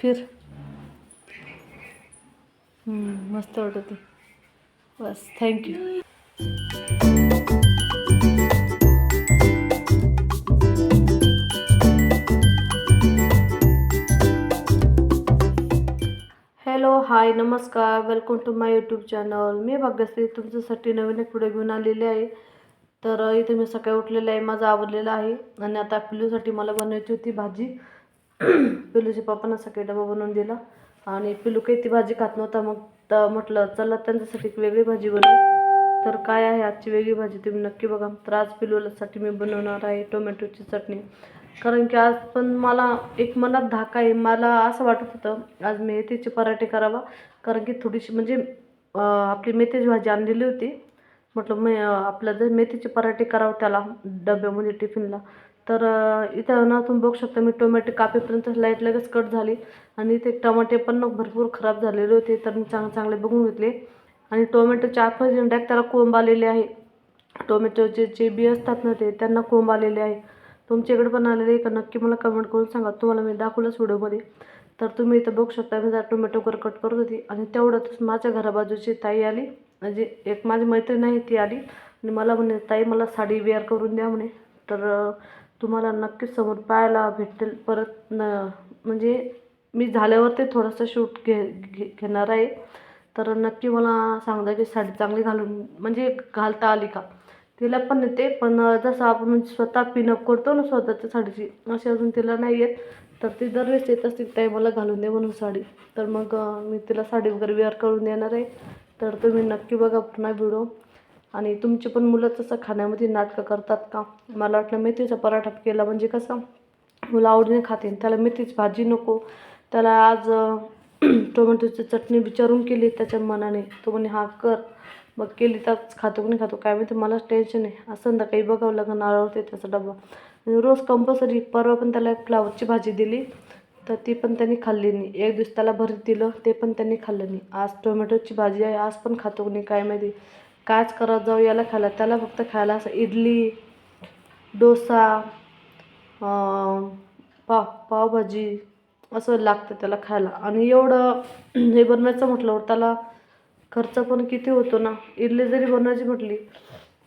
फिर. मस्त वाटत बस थँक्यू हॅलो हाय नमस्कार. Welcome to my YouTube channel मी भाग्यश्री तुमच्यासाठी नवीन एक व्हिडिओ घेऊन आलेली आहे. तर इथे मी सकाळी उठलेलं आहे माझं आवडलेलं आहे. आणि आता पिल्लूसाठी मला बनवायची होती भाजी. पिल्लूच्या पप्पांना सकाळी डबा बनवून दिला. आणि पिल्लू काही ती भाजी खात नव्हता मग तर म्हटलं चला त्यांच्यासाठी एक वेगळी भाजी बनवू. तर काय आहे आजची वेगळी भाजी तुम्ही नक्की बघा. तर आज पिलूलासाठी मी बनवणार आहे टोमॅटोची चटणी. कारण की आज पण मला एक मनात धाका आहे मला असं वाटत होतं आज मेथीचे पराठे करावा. कारण की थोडीशी म्हणजे आपली मेथीची भाजी आणलेली होती. म्हटलं मी आपलं जर मेथीचे पराठे करावं त्याला डब्यामध्ये टिफिनला. तर इथं ना तुम्ही बघू शकता मी टोमॅटो कापेपर्यंत लाइट लगेच कट झाली. आणि ते टमाटे पण भरपूर खराब झालेले होते तर मी चांगले चांगले बघून घेतले. आणि टोमॅटोचे आतमध्ये डायरेक्ट त्याला कोंब आलेले आहे. टोमॅटोचे जे बी असतात ना ते त्यांना कोंब आलेले आहे. तुमच्याकडे पण आलेले आहे का? नक्की मला कमेंट करून सांगा. तुम्हाला मी दाखवलंच व्हिडिओमध्ये. तर तुम्ही इथं बघू शकता मी जरा टोमॅटो वगैरे कट करत होती. आणि तेवढ्यातच माझ्या घराबाजूची ताई आली. म्हणजे एक माझी मैत्रीण आहे ती आली. आणि मला म्हणे ताई मला साडी वेअर करून द्या म्हणे. तर तुम्हाला नक्कीच समोर पाहायला भेटेल. परत न म्हणजे मी झाल्यावर ते थोडंसं शूट घे घे घेणार आहे. तर नक्की मला सांगता की साडी चांगली घालून म्हणजे घालता आली का? तिला पण येते. पण जसं आपण म्हणजे स्वतः पिनअप करतो ना स्वतःच्या साडीची अशी अजून तिला नाही येत. तर ती दरवेळेस येत असतील ताई मला घालून दे म्हणून साडी. तर मग मी तिला साडी वगैरे वेअर करून देणार आहे. तर तुम्ही नक्की बघा पुन्हा व्हिडिओ आणि तुमची पण मुलं तसं खाण्यामध्ये नाटकं करतात का? मला वाटलं मेथीचा पराठा केला म्हणजे कसं? मुलं आवडीने खातील त्याला मेथीची भाजी नको. त्याला आज टोमॅटोची चटणी विचारून केली त्याच्या मनाने. तो म्हणे हा कर. मग केली त्याच खातो की नाही खातो काय माहिती मलाच टेन्शन आहे. आज संध्याकाळी बघावं लागेल नारळते त्याचा डबा. रोज कंपल्सरी परवा पण त्याला एक फ्लावरची भाजी दिली. तर ती पण त्यांनी खाल्ली नाही. एक दिवस त्याला भरीत दिलं ते पण त्यांनी खाल्लं नाही. आज टोमॅटोची भाजी आहे आज पण खातो नाही काय माहिती. कायच करत जाऊ याला खायला. त्याला फक्त खायला असं इडली डोसा पाव पावभाजी असं लागतं त्याला खायला. आणि एवढं हे बनवायचं म्हटल्यावर त्याला खर्च पण किती होतो ना. इडली जरी बनवायची म्हटली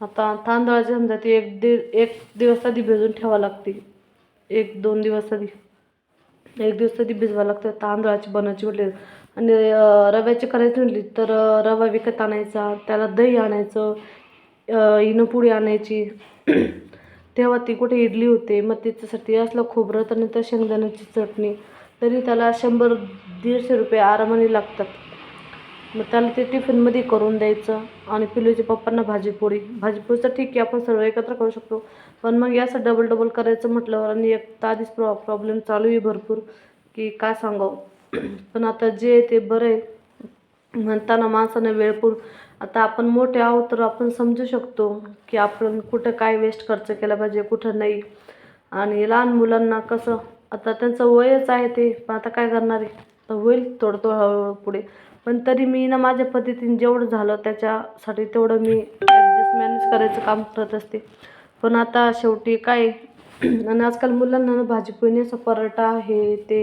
आता तांदळाची समजा ती एक दीड एक दिवस आधी भिजून ठेवावं लागते. एक दोन दिवस आधी. एक दिवस तरी भिजवायला लागतं. तांदळाची बनवायची म्हटली. आणि रव्याची करायची म्हटली तर रवा विकत आणायचा त्याला दही आणायचं अं, इनोपुडी आणायची. तेव्हा ती कुठे इडली होते मग त्याच्यासाठी असलं खोबरं तर नंतर शेंगदाण्याची चटणी. तरी त्याला शंभर दीडशे रुपये आरामाने लागतात. मग त्याला ते टिफिनमध्ये करून द्यायचं. आणि पिलूच्या पप्पांना भाजीपोळी. भाजीपोळी तर ठीक आहे आपण सर्व एकत्र करू शकतो. पण मग असं डबल डबल करायचं म्हटल्यावर आणि एक तर आधीच प्रॉ प्रॉब्लेम चालू आहे भरपूर की काय सांगावं. पण आता जे आहे ते बरं आहे. म्हणताना माणसानं वेळपूर आता आपण मोठे आहोत तर आपण समजू शकतो की आपण कुठं काय वेस्ट खर्च केला पाहिजे कुठं नाही. आणि लहान मुलांना कसं आता त्यांचं वयच आहे ते पण आता काय करणार आहे? तर होईल थोडं थोडं हळूहळू पुढे. पण तरी मी ना माझ्या पद्धतीने जेवढं झालं त्याच्यासाठी तेवढं मी ॲडजस्ट मॅनेज करायचं काम करत असते. पण आता शेवटी काय? आणि आजकाल मुलांना ना भाजीपोळी असं पराठा हे ते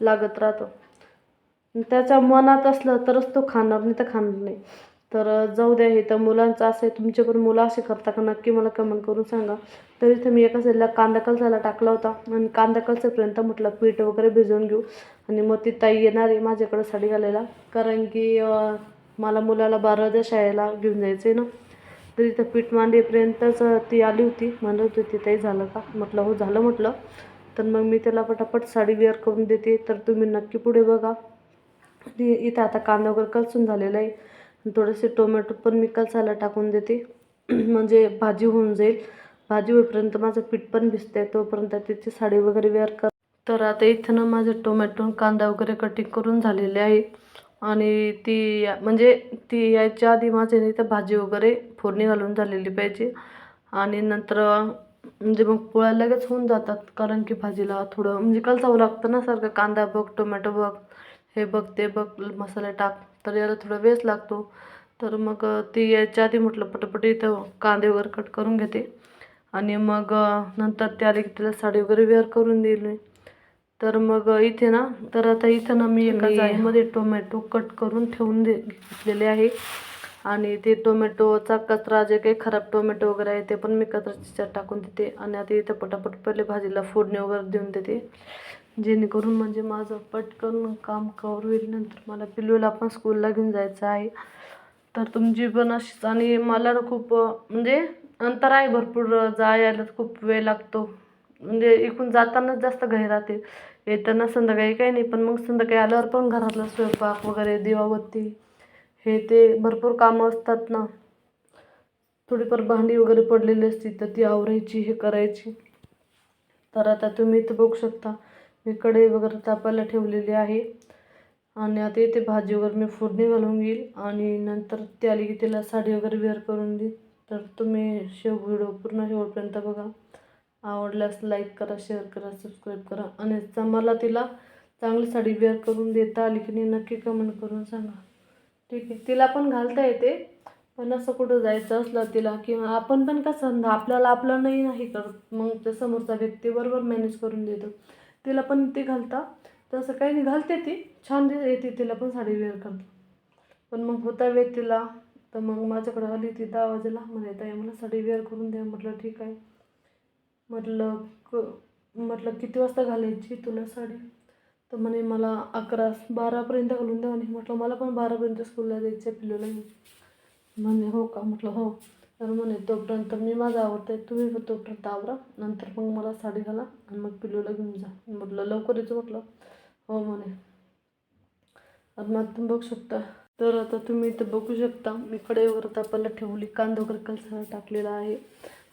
लागत राहतं. त्याच्या मनात असलं तरच तो खाणार नाही तर खाणार नाही. तर जाऊ द्या हे तर मुलांचं असं आहे. तुमचे पण मुलं असे करता का? नक्की मला कमेंट करून सांगा. तर इथे मी एका साईडला कांदा कलसायला टाकला होता. आणि कांदा कलसेपर्यंत म्हटलं पीठ वगैरे भिजवून घेऊ. आणि मग ती ताई येणार आहे माझ्याकडे साडी घालायला. कारण की मला मुलाला बाराच्या शाळेला घेऊन जायचं आहे ना. तर इथं पीठ मांडेपर्यंतच ती आली होती. म्हणत होती तिथंही झालं का? म्हटलं हो झालं म्हटलं. तर मग मी त्याला पटापट साडी वेअर करून देते. तर तुम्ही नक्की पुढे बघा. आणि इथं आता कांदा वगैरे कलसून झालेला आहे. थोडेसे टोमॅटो पण मी कलसायला टाकून देते. म्हणजे भाजी होऊन जाईल. भाजी होईपर्यंत माझं पीठ पण भिजते तोपर्यंत तिची साडी वगैरे वेअर कर. तर आता इथं ना माझं टोमॅटो कांदा वगैरे कटिंग करून झालेले आहे. आणि ती म्हणजे ती यायच्या आधी माझी नाही तर भाजी वगैरे फोडणी घालून झालेली पाहिजे. आणि नंतर म्हणजे मग पोळ्या लगेच होऊन जातात कारण की भाजीला थोडं म्हणजे कलसावं लागतं ना सारखं. कांदा बघ टोमॅटो बघ हे बघ ते बघ मसाले टाक. तर याला थोडा वेळ लागतो. तर मग ती यायच्या आधी म्हटलं पटपटी इथं कांदे वगैरे कट करून घेते. आणि मग नंतर त्या तिला साडी वगैरे वेअर करून दिली. तर मग इथे ना तर आता इथं ना मी एका जाळीमध्ये टोमॅटो कट करून ठेवून दे घेतलेले आहे. आणि ते टोमॅटोचा कचरा जे काही खराब टोमॅटो वगैरे आहे ते पण मी कचऱ्याच्या टाकून देते. आणि आता इथं पटापट पहिले भाजीला फोडणी वगैरे देऊन देते. जेणेकरून म्हणजे माझं पटकन काम कवर होईल नंतर मला पिल्लूला पण स्कूलला घेऊन जायचं आहे. तर तुमची पण अशीच आणि मला ना खूप म्हणजे अंतर आहे भरपूर अं, जा यायला खूप वेळ लागतो. म्हणजे इकून जातानाच जास्त घाई राहते. येताना संध्याकाळी काही नाही पण मग संध्याकाळी आल्यावर पण घरातला स्वयंपाक वगैरे दिवाबत्ती हे ते भरपूर कामं असतात ना. थोडीफार भांडी वगैरे पडलेली असती तर ती आवरायची हे करायची. तर आता तुम्ही इथं बघू शकता मी कढई वगैरे तापायला ठेवलेली आहे. आणि आता इथे भाजी वगैरे मी फोडणी घालून घेईल आणि नंतर ती आली की तिला साडी वगैरे वेअर करून देईल. तर तुम्ही शेव व्हिडिओ पूर्ण शेवटपर्यंत बघा. आवडल्यास लाईक करा शेअर करा सबस्क्राईब करा आणि मला तिला चांगली साडी वेअर करून देता आली की नाही नक्की कमेंट करून सांगा. ठीक आहे. तिला पण घालता येते. पण असं कुठं जायचं असलं तिला किंवा आपण पण कसं आपल्याला आपलं नाही नाही करत. मग ते समोरचा व्यक्ती बरोबर मॅनेज करून देतो. तिला पण ती घालता. तसं काही नाही. घालते ती. छान येते तिला पण साडी वेअर करता पण मग होता वेळ तिला तर मग माझ्याकडे आली ती दहा वाजेला. म्हणे ताई मला साडी वेअर करून द्या. म्हटलं ठीक आहे. म्हटलं क म्हटलं किती वाजता घालायची तुला साडी? तर म्हणे मला अकरा बारापर्यंत घालून द्या म्हणे. म्हटलं मला पण बारापर्यंत स्कूलला जायचं आहे पिल्लूला घेऊन. म्हणे हो का? म्हटलं हो. तर म्हणे तोपर्यंत मी माझं आवडते तुम्ही पण तोपर्यंत आवरा. नंतर मग मला साडी घाला आणि मग पिलूला घेऊन जा. म्हटलं लवकर यायचं म्हटलं हो म्हणे. आता मग तुम्ही बघू शकता. तर आता तुम्ही इथं बघू शकता मी कढईवर तापायला ठेवली कांदा वगैरे कलसाला टाकलेला आहे.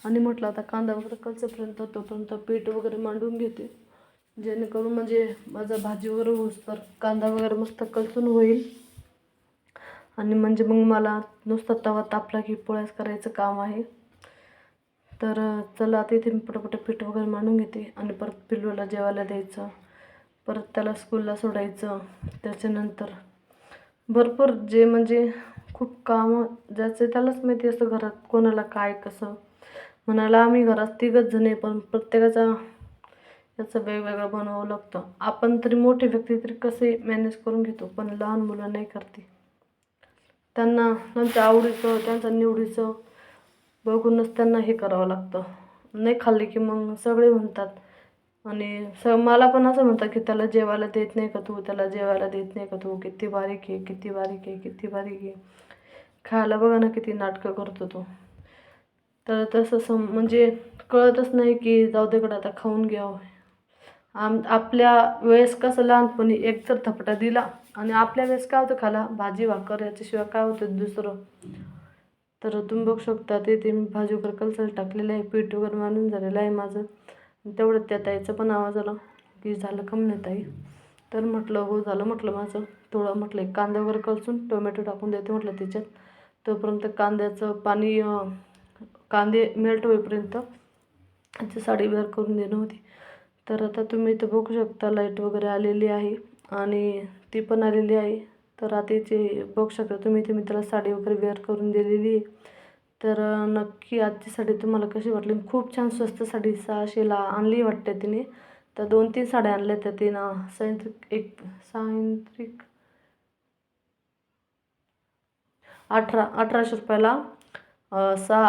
आणि म्हटलं आता कांदा वगैरे कलसेपर्यंत तोपर्यंत पीठ वगैरे मांडून घेते. जेणेकरून म्हणजे माझा भाजी वगैरे होस तर कांदा वगैरे मस्त कलसून होईल. आणि म्हणजे मग मला नुसता तवा तापला की पोळ्यास करायचं काम आहे. तर चला आता इथे मी पटापट पीठ वगैरे मांडून घेते आणि परत पिल्लूला जेवायला द्यायचं. परत त्याला स्कूलला सोडायचं. त्याच्यानंतर भरपूर जे म्हणजे खूप कामं ज्याचे त्यालाच माहिती असतं घरात कोणाला काय कसं. म्हणाला आम्ही घरात तिघच जण आहे पण प्रत्येकाचा याचं वेगवेगळं बनवावं लागतं. आपण तरी मोठे व्यक्ती तरी कसे मॅनेज करून घेतो पण लहान मुलं नाही करते. त्यांना त्यांच्या आवडीचं त्यांच्या निवडीचं बघूनच त्यांना हे करावं लागतं. नाही खाल्ली की मग सगळे म्हणतात आणि स मला पण असं म्हणतात की त्याला जेवायला देत नाही का तू? त्याला जेवायला देत नाही का तू? किती बारीक आहे किती बारीक आहे किती बारीक आहे. खायला बघा ना किती नाटकं करतो तो. तर तसं सम म्हणजे कळतच नाही की जाऊ देकडं आता खाऊन घ्यावं आम आपल्या वेळेस कसं लहानपणी एक तर थपटा दिला आणि आपल्या वेळेस काय होतं खाला भाजी भाकर याच्याशिवाय काय होतं दुसरं? तर तुम्ही बघू शकता ते ते मी भाजी वगैरे कलसाला टाकलेलं आहे पीठ वगैरे मारून झालेलं आहे माझं. तेवढं त्या ताईचा पण आवाज आला की झालं कम नाही ताई. तर म्हटलं हो झालं म्हटलं माझं. थोडं म्हटलं एक कांदा वगैरे कलसून टोमॅटो टाकून देते म्हटलं त्याच्यात तोपर्यंत कांद्याचं पाणी कांदे मेल्ट होईपर्यंत त्याची साडी वेअर करून देणं होती. तर आता तुम्ही इथं बघू शकता लाइट वगैरे आलेली आहे आणि ती पण आलेली आहे. तर आता इथे बघू शकता तुम्ही इथे मी त्याला साडी वगैरे वेअर करून दिलेली आहे. तर नक्की आजची साडी तुम्हाला कशी वाटली? खूप छान स्वस्त साडी सहाशेला आणली वाटते तिने. तर दोन तीन साड्या आणल्या त्या तिनं. सायंत्रिक एक सायंत्रिक अठरा अठराशे रुपयाला सहा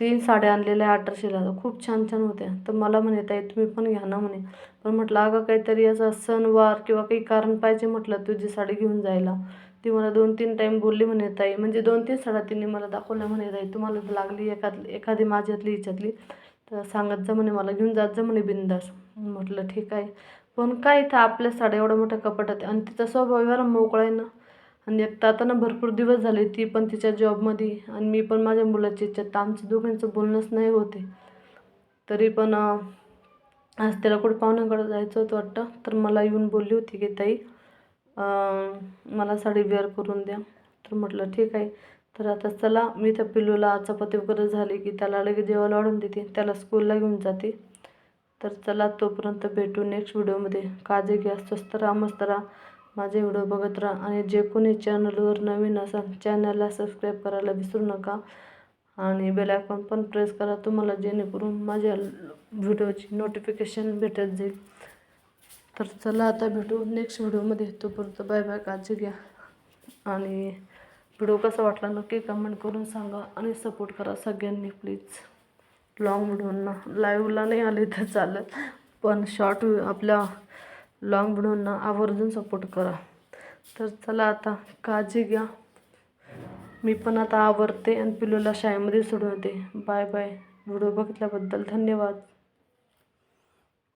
तीन साड्या आणलेल्या आहे अठराशेला. खूप छान छान होत्या. तर मला म्हणे ताई तुम्ही पण घ्या ना म्हणे. पण म्हटलं अगं काहीतरी असा सणवार किंवा काही कारण पाहिजे म्हटलं तुझी साडी घेऊन जायला. ती मला दोन तीन टाईम बोलली म्हणे ताई म्हणजे दोन तीन साड्या तिने मला दाखवल्या म्हणे ताई तुम्हाला लागली एखाद एखादी माझ्यातली हिच्यातली. तर सांगत जा म्हणे मला घेऊन जात जा म्हणे बिंदास. म्हटलं ठीक आहे. पण काय इथं आपल्या साड्या एवढ्या मोठ्या कपाटात आहे. आणि तिचा स्वभाव एवढा मोकळा आहे ना आणि एक तर आता ना भरपूर दिवस झाले ती पण तिच्या जॉबमध्ये आणि मी पण माझ्या मुलाची इच्छा तर आमचं दोघांचं बोलणंच नाही होते. तरी पण आज त्याला कुठं पाहुण्याकडे जायचं होतं वाटतं. तर मला येऊन बोलली होती की ताई मला साडी वेअर करून द्या. तर म्हटलं ठीक आहे. तर आता चला मी त्या पिल्लूला चपाती वगैरे झाली की त्याला लगेच जेवायला वाढून देते. त्याला स्कूलला घेऊन जाते. तर चला तोपर्यंत भेटू नेक्स्ट व्हिडिओमध्ये काळजी घ्या स्वस्त राहा मस्त राहा. माझे व्हिडिओ बघत राहा. आणि जे कोणी चॅनलवर नवीन असाल चॅनलला सबस्क्राईब करायला विसरू नका. आणि बेल आयकॉन पण प्रेस करा तुम्हाला जेणेकरून माझ्या व्हिडिओची नोटिफिकेशन भेटत जाईल. तर चला आता भेटू नेक्स्ट व्हिडिओमध्ये. तोपर्यंत बाय बाय काळजी घ्या. आणि व्हिडिओ कसा वाटला नक्की कमेंट करून सांगा आणि सपोर्ट करा सगळ्यांनी प्लीज लाँग व्हिडिओंना लाईव्हला नाही आले तर चालेल. पण शॉर्ट आपल्या लॉंग व्हिडिओंना आवर्जून सपोर्ट करा. तर चला आता काळजी घ्या. मी पण आता आवरते आणि पिलूला शाळेमध्ये सोडून येते. बाय बाय व्हिडिओ बघितल्याबद्दल धन्यवाद.